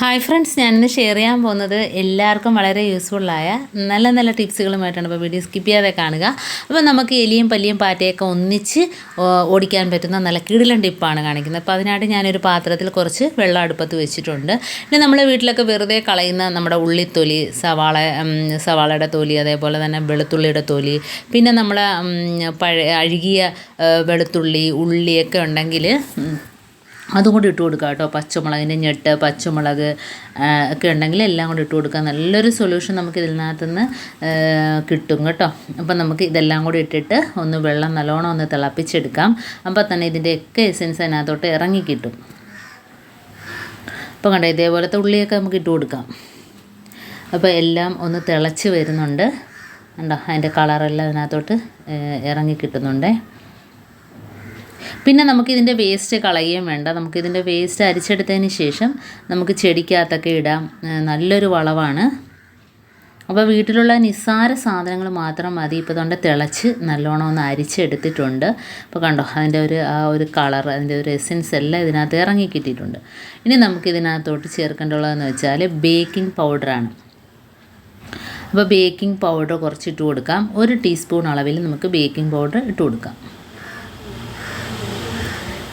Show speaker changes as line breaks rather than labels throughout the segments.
Hi friends ഞാനിന്ന് share ചെയ്യാൻ പോകുന്നത് എല്ലാവർക്കും വളരെ യൂസ്ഫുള്ളായ നല്ല നല്ല ടിപ്സുകളുമായിട്ടാണ് അപ്പോൾ വീഡിയോ സ്കിപ്പ് ചെയ്യാതെ കാണുക. അപ്പോൾ നമുക്ക് എലിയും പല്ലിയും പാറ്റയൊക്കെ ഒന്നിച്ച് ഓടിക്കാൻ പറ്റുന്ന നല്ല കിടിലൻ ടിപ്പാണ് കാണിക്കുന്നത്. അപ്പോൾ അതിനായിട്ട് ഞാനൊരു പാത്രത്തിൽ കുറച്ച് വെള്ളം അടുപ്പത്ത് വെച്ചിട്ടുണ്ട്. പിന്നെ നമ്മൾ വീട്ടിലൊക്കെ വെറുതെ കളയുന്ന നമ്മുടെ ഉള്ളിത്തൊലി സവാള സവാളയുടെ തൊലി അതേപോലെ തന്നെ വെളുത്തുള്ളിയുടെ തൊലി പിന്നെ നമ്മളെ പഴ അഴുകിയ വെളുത്തുള്ളി ഉള്ളിയൊക്കെ ഉണ്ടെങ്കിൽ അതും കൂടി ഇട്ട് കൊടുക്കുക കേട്ടോ. പച്ചമുളകിന്റെ ഞെട്ട് പച്ചമുളക് ഒക്കെ ഉണ്ടെങ്കിൽ എല്ലാം കൂടി ഇട്ട് കൊടുക്കുക നല്ലൊരു സൊല്യൂഷൻ നമുക്ക് ഇതിനകത്തുനിന്ന് കിട്ടും കേട്ടോ. അപ്പം നമുക്ക് ഇതെല്ലാം കൂടി ഇട്ടിട്ട് ഒന്ന് വെള്ളം നല്ലോണം ഒന്ന് തിളപ്പിച്ചെടുക്കാം. അപ്പോൾ തന്നെ ഇതിന്റെയൊക്കെ എസെൻസ് അതിനകത്തോട്ട് ഇറങ്ങി കിട്ടും. അപ്പോൾ കണ്ടോ ഇതേപോലത്തെ ഉള്ളിയൊക്കെ നമുക്ക് ഇട്ട് കൊടുക്കാം. അപ്പോൾ എല്ലാം ഒന്ന് തിളച്ച് വരുന്നുണ്ട്. കണ്ടോ അതിന്റെ കളറെല്ലാം അതിനകത്തോട്ട് ഇറങ്ങി കിട്ടുന്നുണ്ടേ. പിന്നെ നമുക്ക് ഇതിന്റെ വേസ്റ്റ് കളയുകയും വേണ്ട. നമുക്ക് ഇതിന്റെ വേസ്റ്റ് അരിച്ചെടുത്തതിന് ശേഷം നമുക്ക് ചെടിക്കകത്തൊക്കെ ഇടാം. നല്ലൊരു വളവാണ്. അപ്പോൾ വീട്ടിലുള്ള നിസ്സാര സാധനങ്ങൾ മാത്രം മതി. ഇപ്പോൾ തൊണ്ട തിളച്ച് നല്ലോണം ഒന്ന് അരിച്ചെടുത്തിട്ടുണ്ട്. അപ്പോൾ കണ്ടോ അതിന്റെ ഒരു ആ ഒരു കളർ അതിന്റെ ഒരു എസെൻസ് എല്ലാം ഇതിനകത്ത് ഇറങ്ങി കിട്ടിയിട്ടുണ്ട്. ഇനി നമുക്ക് ഇതിനകത്തോട്ട് ചേർക്കേണ്ടുള്ളതെന്ന് വെച്ചാൽ ബേക്കിംഗ് പൗഡറാണ് അപ്പോൾ ബേക്കിംഗ് പൗഡർ കുറച്ച് ഇട്ട് കൊടുക്കാം. ഒരു ടീസ്പൂൺ അളവിൽ നമുക്ക് ബേക്കിംഗ് പൗഡർ ഇട്ട് കൊടുക്കാം.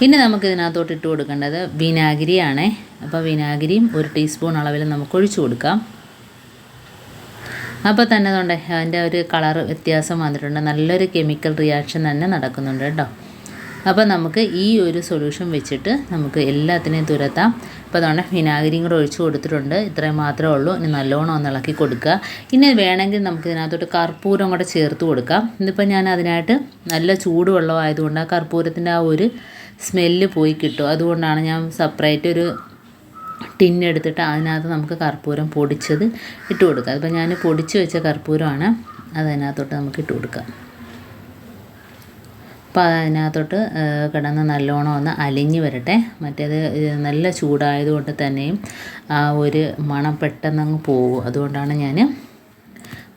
ഇനി നമുക്ക് ഇതിനകത്തോട്ട് ഇട്ട് കൊടുക്കേണ്ടത് വിനാഗിരിയാണേ. അപ്പോൾ വിനാഗിരിയും ഒരു ടീസ്പൂൺ അളവിൽ നമുക്ക് ഒഴിച്ചു കൊടുക്കാം. അപ്പോൾ തന്നെ അതുകൊണ്ട് അതിന്റെ ഒരു കളർ വ്യത്യാസം വന്നിട്ടുണ്ട്. നല്ലൊരു കെമിക്കൽ റിയാക്ഷൻ തന്നെ നടക്കുന്നുണ്ട് കേട്ടോ. അപ്പോൾ നമുക്ക് ഈ ഒരു സൊല്യൂഷൻ വെച്ചിട്ട് നമുക്ക് എല്ലാത്തിനെയും തുരത്താം. അപ്പോൾ അതുകൊണ്ട് വിനാഗിരിയും കൂടെ ഒഴിച്ചു കൊടുത്തിട്ടുണ്ട്. ഇത്രയും മാത്രമേ ഉള്ളൂ. ഇനി നല്ലോണം ഒന്ന് ഇളക്കി കൊടുക്കുക. ഇനി വേണമെങ്കിൽ നമുക്ക് ഇതിനകത്തോട്ട് കർപ്പൂരം കൂടെ ചേർത്ത് കൊടുക്കാം. ഇന്നിപ്പോൾ ഞാൻ അതിനായിട്ട് നല്ല ചൂടുവെള്ളം ആയതുകൊണ്ട് ആ കർപ്പൂരത്തിന്റെ ആ ഒരു സ്മെല്ല് പോയി കിട്ടും. അതുകൊണ്ടാണ് ഞാൻ സെപ്പറേറ്റ് ഒരു ടിൻ ടിന്നെടുത്തിട്ട് അതിനകത്ത് നമുക്ക് കർപ്പൂരം പൊടിച്ചത് ഇട്ട് കൊടുക്കാം അപ്പോൾ ഞാൻ പൊടിച്ച് വെച്ച കർപ്പൂരമാണ് അതിനകത്തോട്ട് നമുക്ക് ഇട്ട് കൊടുക്കാം. അപ്പോൾ അതിനകത്തോട്ട് കിടന്ന് നല്ലോണം ഒന്ന് അലിഞ്ഞ് വരട്ടെ. മറ്റേത് നല്ല ചൂടായതുകൊണ്ട് തന്നെയും ആ ഒരു മണം പെട്ടെന്നങ്ങ് പോകും. അതുകൊണ്ടാണ് ഞാൻ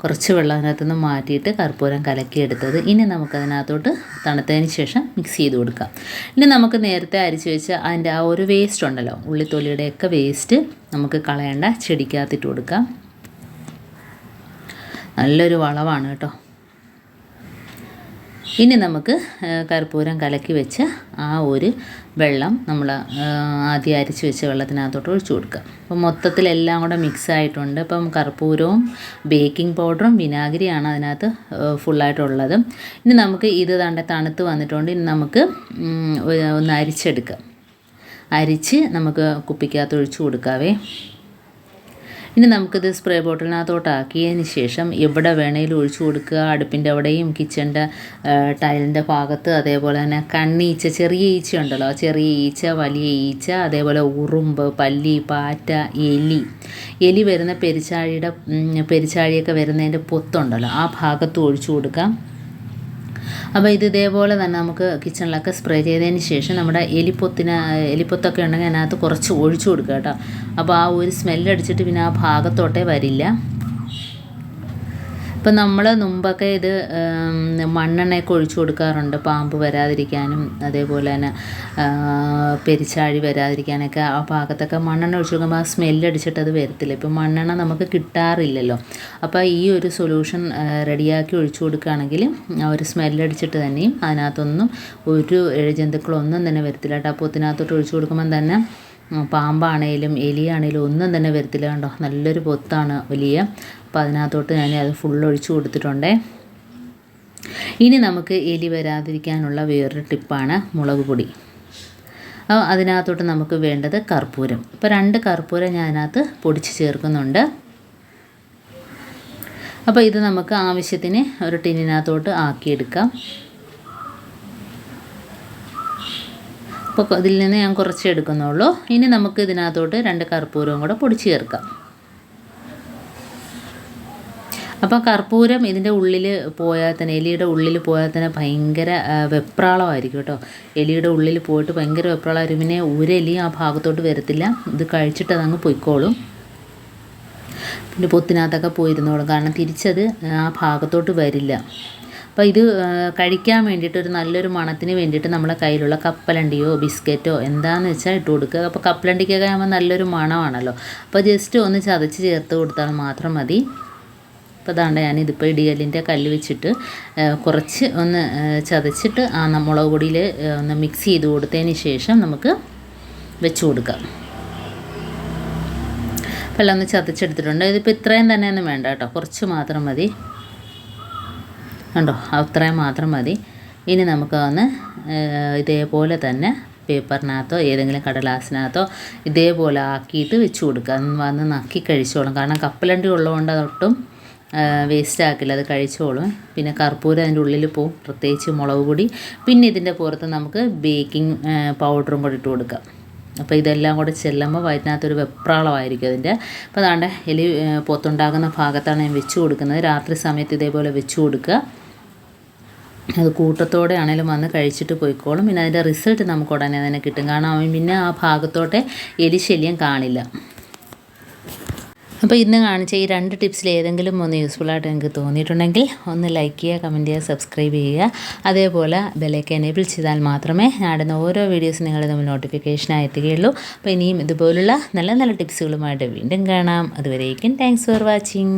കുറച്ച് വെള്ളം അതിനകത്ത് നിന്ന് മാറ്റിയിട്ട് കർപ്പൂരം കലക്കിയെടുത്തത്. ഇനി നമുക്കതിനകത്തോട്ട് തണുത്തതിന് ശേഷം മിക്സ് ചെയ്ത് കൊടുക്കാം. ഇനി നമുക്ക് നേരത്തെ അരിച്ച് വെച്ച അതിന്റെ ആ ഒരു വേസ്റ്റ് ഉണ്ടല്ലോ ഉള്ളിത്തൊലിയുടെയൊക്കെ വേസ്റ്റ് നമുക്ക് കളയേണ്ട ചെടിക്കകത്തിട്ട് കൊടുക്കാം. നല്ലൊരു വളമാണ് കേട്ടോ. ഇനി നമുക്ക് കർപ്പൂരം കലക്കി വെച്ച ആ ഒരു വെള്ളം നമ്മൾ ആദ്യം അരിച്ച് വെച്ച വെള്ളത്തിനകത്തോട്ട് ഒഴിച്ചു കൊടുക്കുക. അപ്പോൾ മൊത്തത്തിൽ എല്ലാം കൂടെ മിക്സ് ആയിട്ടുണ്ട്. അപ്പം കർപ്പൂരവും ബേക്കിംഗ് പൗഡറും വിനാഗിരിയാണ് അതിനകത്ത് ഫുള്ളായിട്ടുള്ളത് ഇനി നമുക്ക് ഇത് തണ്ട തണുത്ത് വന്നിട്ടുണ്ട്. ഇനി നമുക്ക് ഒന്ന് അരിച്ചെടുക്കാം. അരിച്ച് നമുക്ക് കുപ്പിക്കകത്ത് ഒഴിച്ചു കൊടുക്കാവേ. ഇനി നമുക്കിത് സ്പ്രേ ബോട്ടിലിനകത്തോട്ടാക്കിയതിന് ശേഷം എവിടെ വേണേലും ഒഴിച്ചു കൊടുക്കുക. അടുപ്പിന്റെ അവിടെയും കിച്ചന്റെ ടൈലിന്റെ ഭാഗത്ത് അതേപോലെ തന്നെ കണ്ണീച്ച ചെറിയ ഈച്ച ഉണ്ടല്ലോ. ചെറിയ ഈച്ച വലിയ ഈച്ച അതേപോലെ ഉറുമ്പ് പല്ലി പാറ്റ എലി. എലി വരുന്ന പെരിച്ചാഴിയുടെ പെരിച്ചാഴിയൊക്കെ വരുന്നതിന്റെ പൊത്തുണ്ടല്ലോ. ആ ഭാഗത്ത് ഒഴിച്ചു കൊടുക്കാം. അപ്പോൾ ഇത് ഇതേപോലെ തന്നെ നമുക്ക് കിച്ചണിലൊക്കെ സ്പ്രേ ചെയ്തതിന് ശേഷം നമ്മുടെ എലിപ്പൊത്തിന് എലിപ്പൊത്തൊക്കെ ഉണ്ടെങ്കിൽ അതിനകത്ത് കുറച്ച് ഒഴിച്ചു കൊടുക്കുക കേട്ടോ. അപ്പോൾ ആ ഒരു സ്മെല്ലടിച്ചിട്ട് പിന്നെ ആ ഭാഗത്തോട്ടേ വരില്ല. ഇപ്പം നമ്മൾ മുമ്പൊക്കെ ഇത് മണ്ണെണ്ണയൊക്കെ ഒഴിച്ചു കൊടുക്കാറുണ്ട്. പാമ്പ് വരാതിരിക്കാനും അതേപോലെ തന്നെ പെരിച്ചാഴി വരാതിരിക്കാനൊക്കെ ആ ഭാഗത്തൊക്കെ മണ്ണെണ്ണ ഒഴിച്ചു കൊടുക്കുമ്പോൾ ആ സ്മെല്ല് അടിച്ചിട്ട് അത് വരത്തില്ല. ഇപ്പം മണ്ണെണ്ണ നമുക്ക് കിട്ടാറില്ലല്ലോ. അപ്പോൾ ഈ ഒരു സൊല്യൂഷൻ റെഡിയാക്കി ഒഴിച്ചു കൊടുക്കുകയാണെങ്കിൽ ആ ഒരു സ്മെല്ലടിച്ചിട്ട് തന്നെയും അതിനകത്തൊന്നും ഒരു ഇഴജന്തുക്കളൊന്നും തന്നെ വരത്തില്ല ഇതിനകത്തോട്ട് ഒഴിച്ചു കൊടുക്കുമ്പം തന്നെ പാമ്പാണേലും എലിയാണേലും ഒന്നും തന്നെ വരത്തില്ല കണ്ടോ? നല്ലൊരു പൊത്താണ് വലിയ. അപ്പോൾ അതിനകത്തോട്ട് ഞാൻ അത് ഫുൾ ഒഴിച്ചു കൊടുത്തിട്ടുണ്ടേ. ഇനി നമുക്ക് എലി വരാതിരിക്കാനുള്ള വേറൊരു ടിപ്പാണ് മുളക് പൊടി. അതിനകത്തോട്ട് നമുക്ക് വേണ്ടത് കർപ്പൂരം. ഇപ്പോൾ രണ്ട് കർപ്പൂരം ഞാൻ അതിനകത്ത് പൊടിച്ച് ചേർക്കുന്നുണ്ട്. അപ്പോൾ ഇത് നമുക്ക് ആവശ്യത്തിന് ഒരു ടിന്നിനകത്തോട്ട് ആക്കിയെടുക്കാം. അപ്പോൾ ഇതിൽ നിന്ന് ഞാൻ കുറച്ച് എടുക്കുന്നുള്ളൂ. ഇനി നമുക്ക് ഇതിനകത്തോട്ട് രണ്ട് കർപ്പൂരവും കൂടെ പൊടിച്ച് ചേർക്കാം. അപ്പോൾ കർപ്പൂരം ഇതിന്റെ ഉള്ളിൽ പോയാൽ തന്നെ എലിയുടെ ഉള്ളിൽ പോയാൽ തന്നെ ഭയങ്കര വെപ്രാളമായിരിക്കും കേട്ടോ. എലിയുടെ ഉള്ളിൽ പോയിട്ട് ഭയങ്കര വെപ്രാളമായിരിക്കും. പിന്നെ ഒരെലി ആ ഭാഗത്തോട്ട് വരത്തില്ല. ഇത് കഴിച്ചിട്ട് അതങ്ങ് പൊയ്ക്കോളും. പിന്നെ പൊത്തിനകത്തൊക്കെ പോയിരുന്നോളും. കാരണം തിരിച്ചത് ആ ഭാഗത്തോട്ട് വരില്ല. അപ്പോൾ ഇത് കഴിക്കാൻ വേണ്ടിയിട്ട് ഒരു നല്ലൊരു മണത്തിന് വേണ്ടിയിട്ട് നമ്മളെ കയ്യിലുള്ള കപ്പലണ്ടിയോ ബിസ്ക്കറ്റോ എന്താണെന്ന് വെച്ചാൽ ഇട്ട് കൊടുക്കുക. അപ്പോൾ കപ്പലണ്ടിക്കൊക്കെ ആകുമ്പോൾ നല്ലൊരു മണമാണല്ലോ. അപ്പോൾ ജസ്റ്റ് ഒന്ന് ചതച്ച് ചേർത്ത് കൊടുത്താൽ മാത്രം മതി. അപ്പോൾ അതാണ്ട് ഞാനിതിപ്പോൾ ഇടിയലിന്റെ കല്ല് വെച്ചിട്ട് കുറച്ച് ഒന്ന് ചതച്ചിട്ട് ആ നമ്മുളക് മുളക് പൊടിയിൽ ഒന്ന് മിക്സ് ചെയ്ത് കൊടുത്തതിന് ശേഷം നമുക്ക് വെച്ച് കൊടുക്കാം. അപ്പോൾ എല്ലാം ഒന്ന് ചതച്ചെടുത്തിട്ടുണ്ട്. ഇതിപ്പോൾ ഇത്രയും തന്നെയൊന്നും വേണ്ട കേട്ടോ. കുറച്ച് മാത്രം മതി. കണ്ടോ? അത്രയും മാത്രം മതി. ഇനി നമുക്ക് ഒന്ന് ഇതേപോലെ തന്നെ പേപ്പറിനകത്തോ ഏതെങ്കിലും കടലാസിനകത്തോ ഇതേപോലെ ആക്കിയിട്ട് വെച്ച് കൊടുക്കുക. വന്ന് നക്കി കഴിച്ചോളും. കാരണം കപ്പലണ്ടി ഉള്ളതുകൊണ്ട് അതൊട്ടും വേസ്റ്റ് ആക്കില്ല. അത് കഴിച്ചോളും. പിന്നെ കർപ്പൂരം അതിന്റെ ഉള്ളിൽ പോവും. പ്രത്യേകിച്ച് മുളക് പൊടി. പിന്നെ ഇതിന്റെ പുറത്ത് നമുക്ക് ബേക്കിംഗ് പൗഡറും കൂടി ഇട്ട് കൊടുക്കാം. അപ്പോൾ ഇതെല്ലാം കൂടെ ചെല്ലുമ്പോൾ വയറ്റിനകത്തൊരു വെപ്രാളമായിരിക്കും അതിന്റെ. അപ്പോൾ അതാണ്ട് എലി പോത്തുണ്ടാകുന്ന ഭാഗത്താണ് ഞാൻ വെച്ച് കൊടുക്കുന്നത്. രാത്രി സമയത്ത് ഇതേപോലെ വെച്ച് കൊടുക്കുക. അത് കൂട്ടത്തോടെ ആണെങ്കിലും വന്ന് കഴിച്ചിട്ട് പോയിക്കോളും. പിന്നെ അതിന്റെ റിസൾട്ട് നമുക്ക് ഉടനെ തന്നെ കിട്ടും. കാരണം അവൻ പിന്നെ ആ ഭാഗത്തോട്ടെ എലിശല്യം കാണില്ല. അപ്പോൾ ഇന്ന് കാണിച്ച ഈ രണ്ട് ടിപ്സിൽ ഏതെങ്കിലും ഒന്ന് യൂസ്ഫുൾ ആയിട്ട് നിങ്ങൾക്ക് തോന്നിയിട്ടുണ്ടെങ്കിൽ ഒന്ന് ലൈക്ക് ചെയ്യുക കമന്റ് ചെയ്യുക സബ്സ്ക്രൈബ് ചെയ്യുക. അതേപോലെ ബെലേക്ക് എനേബിൾ ചെയ്താൽ മാത്രമേ ഞാടുന്ന ഓരോ വീഡിയോസ് നിങ്ങൾ തമ്മിൽ നോട്ടിഫിക്കേഷനായി എത്തുകയുള്ളൂ. അപ്പോൾ ഇനിയും ഇതുപോലുള്ള നല്ല നല്ല ടിപ്സുകളുമായിട്ട് വീണ്ടും കാണാം. അതുവരേക്കും താങ്ക്സ് ഫോർ വാച്ചിങ്